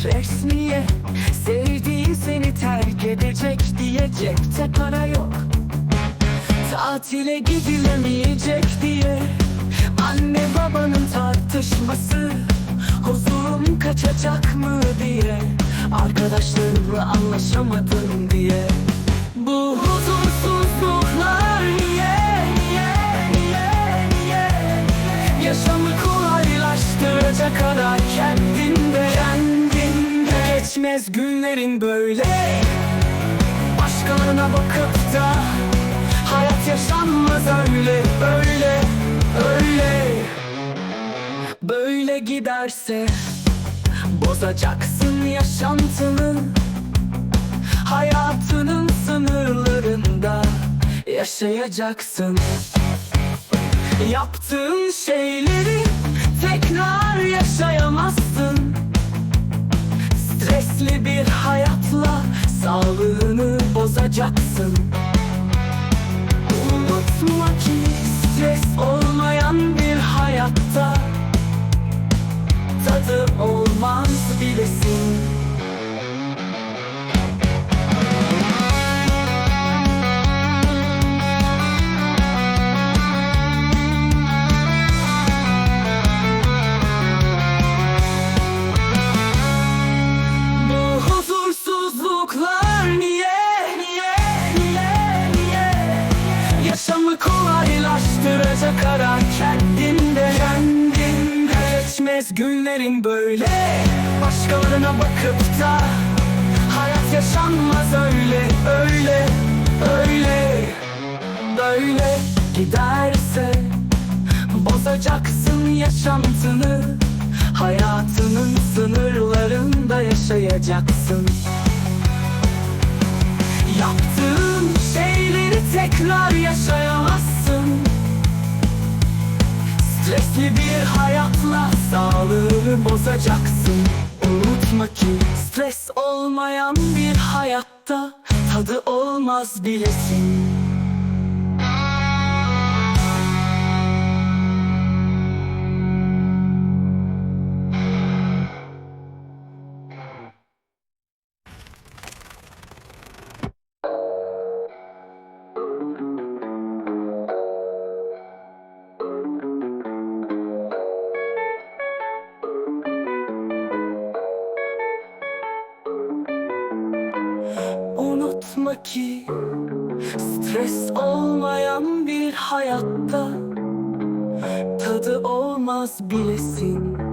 Stres niye? Sevdiğin seni terk edecek diye cepte para yok. Tatile gidilemeyecek diye. Anne babanın tartışması. Huzurum kaçacak mı diye. Arkadaşlarımla anlaşamadım diye. Bu huzursuzluklar kendinde Kendinde geçmez günlerin böyle. Başkalarına bakıp da Hayat yaşanmaz öyle, öyle, öyle Böyle giderse Bozacaksın yaşantını Hayatının sınırlarında Yaşayacaksın. Yaptığın şeyleri tekrar yaşayamazsın. Stresli bir hayatla sağlığını bozacaksın. Unutma ki stres olmayan kolaylaştıracak ara kendinde Kendinde geçmez günlerin böyle. Başkalarına bakıp da Hayat yaşanmaz öyle, öyle, öyle Böyle. Giderse Bozacaksın yaşantını Hayatının sınırlarında yaşayacaksın. Yaptığın şeyleri tekrar yaşayamazsın Stresli bir hayatla sağlığını bozacaksın. Unutma ki stres olmayan bir hayatta Tadı olmaz bilesin Unutma ki stres olmayan bir hayatta tadı olmaz bilesin.